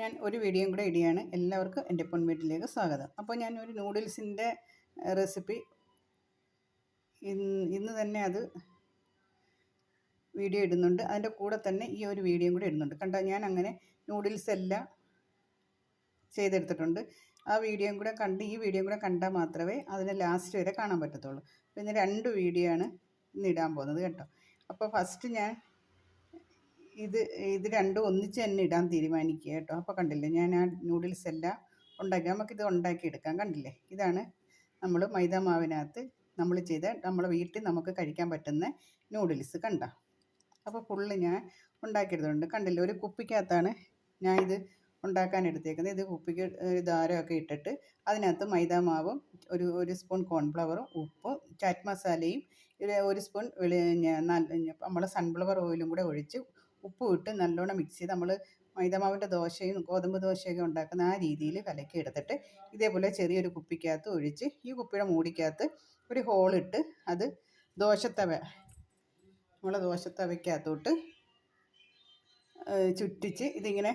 ഞാൻ ഒരു വീഡിയോയും കൂടെ ഇടുകയാണ്. എല്ലാവർക്കും എന്റെ പൊൻ വീട്ടിലേക്ക് സ്വാഗതം. അപ്പോൾ ഞാൻ ഒരു നൂഡിൽസിന്റെ റെസിപ്പി ഇന്ന് ഇന്ന് തന്നെ അത് വീഡിയോ ഇടുന്നുണ്ട്. അതിന്റെ കൂടെ തന്നെ ഈ ഒരു വീഡിയോയും കൂടെ ഇടുന്നുണ്ട്. കണ്ടോ ഞാൻ അങ്ങനെ നൂഡിൽസ് എല്ലാം ചെയ്തെടുത്തിട്ടുണ്ട്. ആ വീഡിയോയും കൂടെ കണ്ട് ഈ വീഡിയോയും കൂടെ കണ്ടാൽ മാത്രമേ അതിനെ ലാസ്റ്റ് വരെ കാണാൻ പറ്റത്തുള്ളൂ. പിന്നെ രണ്ട് വീഡിയോ ആണ് ഇന്ന് ഇടാൻ പോകുന്നത് കേട്ടോ. അപ്പോൾ ഫസ്റ്റ് ഞാൻ ഇത് ഇത് രണ്ടും ഒന്നിച്ച് തന്നെ ഇടാൻ തീരുമാനിക്കുക കേട്ടോ. അപ്പോൾ കണ്ടില്ലേ ഞാൻ ആ നൂഡിൽസ് എല്ലാം ഉണ്ടാക്കി നമുക്കിത് ഉണ്ടാക്കിയെടുക്കാം കണ്ടില്ലേ? ഇതാണ് നമ്മൾ മൈദ മാവിനകത്ത് നമ്മൾ ചെയ്ത നമ്മളെ വീട്ടിൽ നമുക്ക് കഴിക്കാൻ പറ്റുന്ന നൂഡിൽസ് കണ്ട. അപ്പോൾ ഫുള്ള് ഞാൻ ഉണ്ടാക്കിയെടുത്തിട്ടുണ്ട്. കണ്ടില്ലേ ഒരു കുപ്പിക്കകത്താണ് ഞാൻ ഇത് ഉണ്ടാക്കാൻ എടുത്തേക്കുന്നത്. ഇത് കുപ്പിക്ക് ദാരമൊക്കെ ഇട്ടിട്ട് അതിനകത്ത് മൈദ മാവും ഒരു ഒരു സ്പൂൺ കോൺഫ്ലവറും ഉപ്പും ചാറ്റ് മസാലയും ഒരു സ്പൂൺ വെളി നമ്മളെ സൺഫ്ലവർ ഓയിലും കൂടെ ഒഴിച്ച് ഉപ്പും ഇട്ട് നല്ലോണം മിക്സ് ചെയ്ത് നമ്മൾ മൈദമാവിന്റെ ദോശയും ഗോതമ്പ് ദോശയൊക്കെ ഉണ്ടാക്കുന്ന ആ രീതിയിൽ കലക്കി എടുത്തിട്ട് ഇതേപോലെ ചെറിയൊരു കുപ്പിക്കകത്ത് ഒഴിച്ച് ഈ കുപ്പിയുടെ മൂടിക്കകത്ത് ഒരു ഹോളിട്ട് അത് ദോശത്തവ നമ്മളെ ദോശത്തവയ്ക്കകത്തോട്ട് ചുറ്റിച്ച് ഇതിങ്ങനെ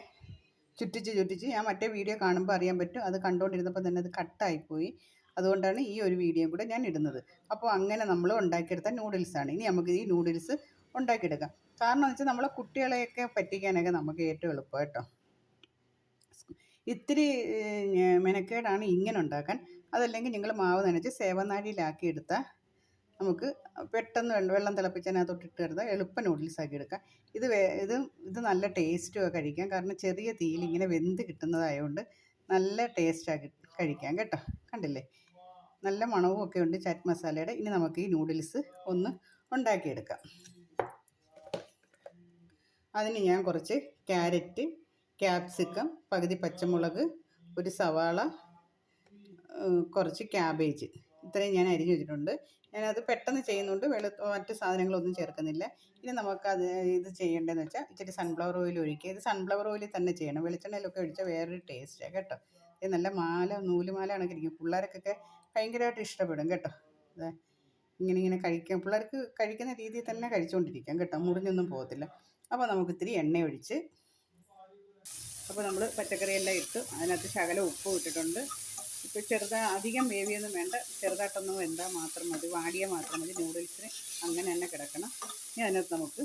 ചുറ്റിച്ച് ചുറ്റിച്ച് ഞാൻ മറ്റേ വീഡിയോ കാണുമ്പോൾ അറിയാൻ പറ്റും. അത് കണ്ടുകൊണ്ടിരുന്നപ്പോൾ തന്നെ അത് കട്ടായിപ്പോയി അതുകൊണ്ടാണ് ഈ ഒരു വീഡിയോയും കൂടെ ഞാൻ ഇടുന്നത്. അപ്പോൾ അങ്ങനെ നമ്മൾ ഉണ്ടാക്കിയെടുത്ത നൂഡിൽസാണ് ഇനി നമുക്ക് ഈ നൂഡിൽസ് ഉണ്ടാക്കിയെടുക്കാം. കാരണം വെച്ചാൽ നമ്മളെ കുട്ടികളെയൊക്കെ പറ്റിക്കാനൊക്കെ നമുക്ക് ഏറ്റവും എളുപ്പം കേട്ടോ. ഇത്തിരി മെനക്കേടാണ് ഇങ്ങനെ ഉണ്ടാക്കാൻ. അതല്ലെങ്കിൽ നിങ്ങൾ മാവ് നനച്ച് സേവനാഴിയിലാക്കി എടുത്താൽ നമുക്ക് പെട്ടെന്ന് വെള്ളം തിളപ്പിച്ചതിനകത്തോട്ട് ഇട്ട് എളുപ്പ നൂഡിൽസ് ആക്കി എടുക്കാം. ഇത് ഇത് ഇത് നല്ല ടേസ്റ്റുമാണ് കഴിക്കാം. കാരണം ചെറിയ തീയിൽ ഇങ്ങനെ വെന്ത് കിട്ടുന്നതായതുകൊണ്ട് നല്ല ടേസ്റ്റാക്കി കഴിക്കാം കേട്ടോ. കണ്ടില്ലേ? നല്ല മണവും ഒക്കെ ഉണ്ട് ചാറ്റ് മസാലയുടെ. ഇനി നമുക്ക് ഈ നൂഡിൽസ് ഒന്ന് ഉണ്ടാക്കിയെടുക്കാം. അതിന് ഞാൻ കുറച്ച് ക്യാരറ്റ് ക്യാപ്സിക്കം പകുതി പച്ചമുളക് ഒരു സവാള കുറച്ച് ക്യാബേജ്. ഇത്രയും ഞാൻ അരിഞ്ഞു വെച്ചിട്ടുണ്ട്. ഞാനത് പെട്ടെന്ന് ചെയ്യുന്നുണ്ട് വെളു മറ്റ് സാധനങ്ങളൊന്നും ചേർക്കുന്നില്ല. ഇനി നമുക്ക് അത് ഇത് ചെയ്യേണ്ടതെന്ന് വെച്ചാൽ ഇച്ചിരി സൺഫ്ലവർ ഓയിൽ ഒഴിക്കുക. ഇത് സൺഫ്ലവർ ഓയിൽ തന്നെ ചെയ്യണം. വെളിച്ചെണ്ണയിലൊക്കെ ഒഴിച്ചാൽ വേറൊരു ടേസ്റ്റാണ് കേട്ടോ. ഇത് നല്ല മാല നൂൽ നൂലുമാല കണക്കിരിക്കും പിള്ളേർക്കൊക്കെ ഭയങ്കരമായിട്ട് ഇഷ്ടപ്പെടും കേട്ടോ. ഇങ്ങനെ ഇങ്ങനെ കഴിക്കാം. പിള്ളേർക്ക് കഴിക്കുന്ന രീതിയിൽ തന്നെ കഴിച്ചുകൊണ്ടിരിക്കാം കേട്ടോ. മുറിഞ്ഞൊന്നും പോകത്തില്ല. അപ്പോൾ നമുക്ക് ഇത്തിരി എണ്ണ ഒഴിച്ച് അപ്പോൾ നമ്മൾ പച്ചക്കറിയെല്ലാം ഇട്ട് അതിനകത്ത് ശകലം ഉപ്പ് ഇട്ടിട്ടുണ്ട്. ഇപ്പോൾ ചെറുതാ അധികം വേവിയൊന്നും വേണ്ട. ചെറുതായിട്ടൊന്നും വെന്താൽ മാത്രം മതി. വാടിയ മാത്രം മതി. നൂഡിൽസിന് അങ്ങനെ തന്നെ കിടക്കണം. ഇനി അതിനകത്ത് നമുക്ക്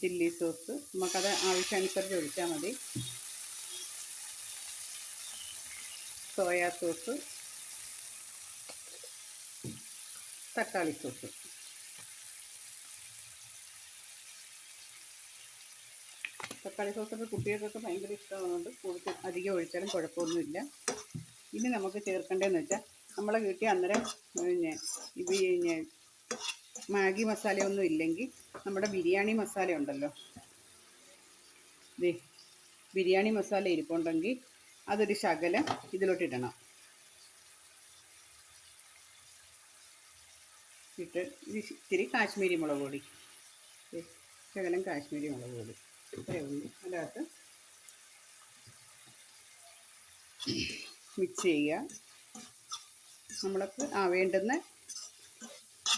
ചില്ലി സോസ് നമുക്കത് ആവശ്യാനുസരിച്ച് ഒഴിച്ചാൽ മതി. സോയാ സോസ് തക്കാളി സോസ്. തക്കാളി സോസൊക്കെ കുട്ടികൾക്കൊക്കെ ഭയങ്കര ഇഷ്ടമാകുന്നുണ്ട് കൂടുതൽ അധികം ഒഴിച്ചാലും കുഴപ്പമൊന്നുമില്ല. ഇനി നമുക്ക് ചേർക്കേണ്ടതെന്ന് വെച്ചാൽ നമ്മളെ വീട്ടിൽ അന്നേരം പിന്നെ ഇത് പിന്നെ മാഗി മസാലയൊന്നും ഇല്ലെങ്കിൽ നമ്മുടെ ബിരിയാണി മസാല ഉണ്ടല്ലോ. ബിരിയാണി മസാല ഇരിപ്പുണ്ടെങ്കിൽ അതൊരു ശകലം ഇതിലോട്ട് ഇടണം. ഇട്ട് ഇത്തിരി കാശ്മീരി മുളക് പൊടി. ശകലം കാശ്മീരി മുളക് പൊടി. ഇത്രയേ ഉള്ളൂ. അതിനകത്ത് മിക്സ് ചെയ്യുക. നമ്മൾക്ക് ആ വേണ്ടുന്ന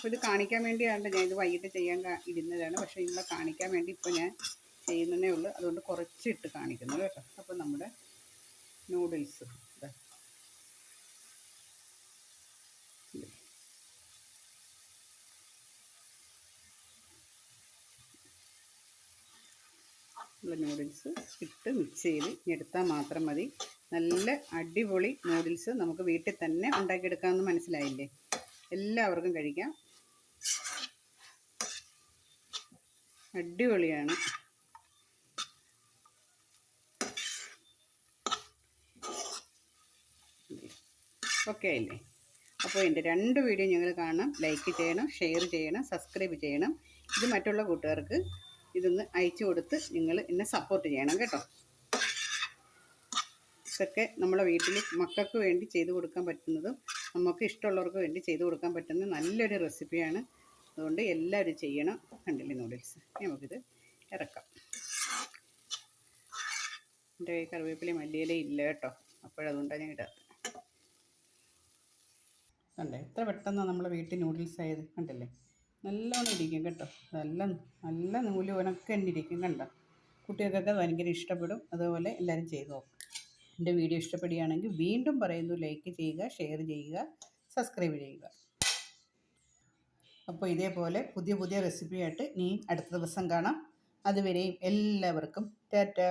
ഇത് കാണിക്കാൻ വേണ്ടിയാണ് ഞാൻ ഇത് വൈകിട്ട് ചെയ്യാൻ ഇരുന്നതാണ്. പക്ഷേ നിങ്ങളെ കാണിക്കാൻ വേണ്ടി ഇപ്പോൾ ഞാൻ ചെയ്യുന്നതേ ഉള്ളൂ. അതുകൊണ്ട് കുറച്ചിട്ട് കാണിക്കുന്നത് കേട്ടോ. അപ്പോൾ നമ്മുടെ നൂഡിൽസ് ഉള്ള നൂഡിൽസ് ഇട്ട് മിക്സ് ചെയ്ത് എടുത്താൽ മാത്രം മതി. നല്ല അടിപൊളി നൂഡിൽസ് നമുക്ക് വീട്ടിൽ തന്നെ ഉണ്ടാക്കിയെടുക്കാമെന്ന് മനസ്സിലായില്ലേ? എല്ലാവർക്കും കഴിക്കാം. അടിപൊളിയാണ്. ഓക്കെ അല്ലേ? അപ്പോൾ എന്റെ രണ്ട് വീഡിയോ ഞങ്ങൾ കാണണം ലൈക്ക് ചെയ്യണം ഷെയർ ചെയ്യണം സബ്സ്ക്രൈബ് ചെയ്യണം. ഇത് മറ്റുള്ള കൂട്ടുകാർക്ക് ഇതൊന്ന് അയച്ചു കൊടുത്ത് നിങ്ങൾ എന്നെ സപ്പോർട്ട് ചെയ്യണം കേട്ടോ. ഇതൊക്കെ നമ്മളെ വീട്ടിൽ മക്കൾക്ക് വേണ്ടി ചെയ്തു കൊടുക്കാൻ പറ്റുന്നതും നമുക്ക് ഇഷ്ടമുള്ളവർക്ക് വേണ്ടി ചെയ്തു കൊടുക്കാൻ പറ്റുന്ന നല്ലൊരു റെസിപ്പിയാണ് അതുകൊണ്ട് എല്ലാവരും ചെയ്യണം. കണ്ടില്ലേ നൂഡിൽസ് നമുക്കിത് ഇറക്കാം. എന്റെ കൈ കറിവേപ്പില മല്ലിയില ഇല്ല കേട്ടോ. അപ്പോഴതുകൊണ്ടാണ് ഞാൻ ഇടാത്തത്. കണ്ടേ? എത്ര പെട്ടെന്നാണ് നമ്മളെ വീട്ടിൽ നൂഡിൽസ് ആയത്? കണ്ടില്ലേ? നല്ലോണം ഇരിക്കും കേട്ടോ. നല്ല നല്ല നൂൽ ഉണക്കം ഇരിക്കും കണ്ടോ? കുട്ടികൾക്കൊക്കെ ഭയങ്കര ഇഷ്ടപ്പെടും. അതുപോലെ എല്ലാവരും ചെയ്ത് നോക്കും. എന്റെ വീഡിയോ ഇഷ്ടപ്പെടുകയാണെങ്കിൽ വീണ്ടും പറയുന്നു ലൈക്ക് ചെയ്യുക ഷെയർ ചെയ്യുക സബ്സ്ക്രൈബ് ചെയ്യുക. അപ്പോൾ ഇതേപോലെ പുതിയ പുതിയ റെസിപ്പിയായിട്ട് ഇനി അടുത്ത ദിവസം കാണാം. അതുവരെയും എല്ലാവർക്കും ടാറ്റാ.